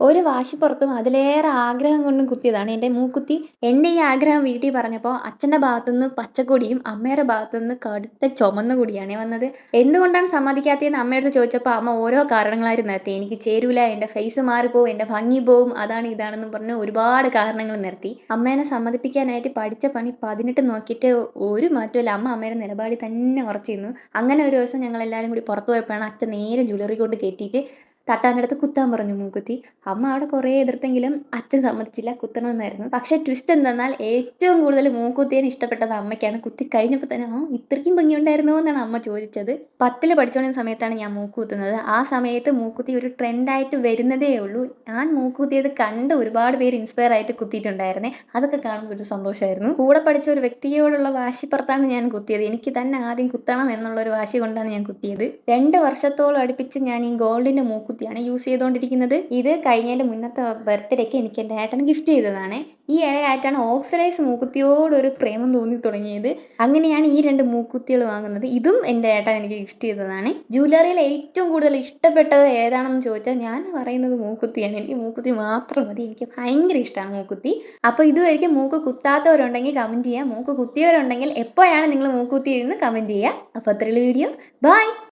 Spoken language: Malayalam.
ഒരു വാശിപ്പുറത്തും അതിലേറെ ആഗ്രഹം കൊണ്ടും കുത്തിയതാണ് എന്റെ മൂക്കുത്തി. എന്റെ ഈ ആഗ്രഹം വീട്ടിൽ പറഞ്ഞപ്പോൾ അച്ഛന്റെ ഭാഗത്തുനിന്ന് പച്ചക്കൊടിയും അമ്മയുടെ ഭാഗത്തുനിന്ന് കടുത്ത ചുമന്ന കൊടിയാണ് വന്നത്. എന്തുകൊണ്ടാണ് സമ്മതിക്കാത്തതെന്ന് അമ്മയോട് ചോദിച്ചപ്പോൾ അമ്മ ഓരോ കാരണങ്ങളായിരുന്നു നിർത്തി. എനിക്ക് ചേരൂല എന്റെ ഫേസ് മാറിപ്പോവും എന്റെ ഭംഗി പോവും അതാണ് ഇതാണെന്ന് പറഞ്ഞ് ഒരുപാട് കാരണങ്ങൾ നിർത്തി. അമ്മേനെ സമ്മതിപ്പിക്കാനായിട്ട് പഠിച്ച പണി പതിനെട്ട് നോക്കിയിട്ട് ഒരു മാറ്റമില്ല അമ്മ അമ്മയുടെ നിലപാടിൽ തന്നെ ഉറച്ചിരുന്നു. അങ്ങനെ ഒരു ദിവസം ഞങ്ങൾ എല്ലാവരും കൂടി പുറത്തു പോയപ്പോഴാണ് അച്ഛൻ നേരെ ജ്വല്ലറി കൊണ്ട് കയറ്റിയിട്ട് തട്ടാന്റെ കുത്താൻ പറഞ്ഞു മൂക്കുത്തി. അമ്മ അവിടെ കുറേ എതിർത്തെങ്കിലും അച്ഛൻ സമ്മതിച്ചില്ല കുത്തണമെന്നായിരുന്നു. പക്ഷെ ട്വിസ്റ്റ് എന്തെന്നാൽ ഏറ്റവും കൂടുതൽ മൂക്കുത്തിയെ ഇഷ്ടപ്പെട്ടത് അമ്മയ്ക്കാണ്. കുത്തി കഴിഞ്ഞപ്പോൾ തന്നെ ആ ഇത്രയ്ക്കും ഭംഗിയുണ്ടായിരുന്നോ എന്നാണ് അമ്മ ചോദിച്ചത്. പത്തിൽ പഠിച്ചുകൊണ്ടിരുന്ന സമയത്താണ് ഞാൻ മൂക്കുത്തുന്നത് ആ സമയത്ത് മൂക്കുത്തി ഒരു ട്രെൻഡായിട്ട് വരുന്നതേ ഉള്ളൂ. ഞാൻ മൂക്കുത്തിയത് കണ്ട് ഒരുപാട് പേര് ഇൻസ്പയർ ആയിട്ട് കുത്തിയിട്ടുണ്ടായിരുന്നേ. അതൊക്കെ കാണുമ്പോൾ ഒരു സന്തോഷമായിരുന്നു. കൂടെ പഠിച്ച ഒരു വ്യക്തിയോടുള്ള വാശിപ്പുറത്താണ് ഞാൻ കുത്തിയത്. എനിക്ക് തന്നെ ആദ്യം കുത്തണം എന്നുള്ള ഒരു വാശി കൊണ്ടാണ് ഞാൻ കുത്തിയത്. രണ്ട് വർഷത്തോളം അടുപ്പിച്ച് ഞാൻ ഈ ഗോൾഡിന്റെ ഗോൾഡിന്റെ മൂക്കുത്തിയാണ് യൂസ് ചെയ്തുകൊണ്ടിരിക്കുന്നത്. ഇത് കഴിഞ്ഞതിന്റെ മുന്നത്തെ ബർത്ത്ഡേക്ക് എനിക്ക് എന്റെ ഏട്ടൻ ഗിഫ്റ്റ് ചെയ്തതാണ്. ഈ ഇടയായിട്ടാണ് ഓക്സിഡൈസ് മൂക്കുത്തിയോടൊരു പ്രേമം തോന്നി തുടങ്ങിയത്. അങ്ങനെയാണ് ഈ രണ്ട് മൂക്കുത്തികൾ വാങ്ങുന്നത്. ഇതും എന്റെ ഏട്ടൻ എനിക്ക് ഗിഫ്റ്റ് ചെയ്തതാണ്. ജ്വല്ലറിയിൽ ഏറ്റവും കൂടുതൽ ഇഷ്ടപ്പെട്ടത് ഏതാണെന്ന് ചോദിച്ചാൽ ഞാൻ പറയുന്നത് മൂക്കുത്തിയാണ്. എനിക്ക് മൂക്കുത്തി മാത്രം മതി. എനിക്ക് ഭയങ്കര ഇഷ്ടമാണ് മൂക്കുത്തി. അപ്പോൾ ഇതുവരെയ്ക്കും മൂക്ക് കുത്താത്തവരുണ്ടെങ്കിൽ കമന്റ് ചെയ്യുക മൂക്ക് കുത്തിയവരുണ്ടെങ്കിൽ എപ്പോഴാണ് നിങ്ങൾ മൂക്കുത്തി എന്ന് കമന്റ് ചെയ്യുക അപ്പോൾ അത്രയുള്ള വീഡിയോ ബൈ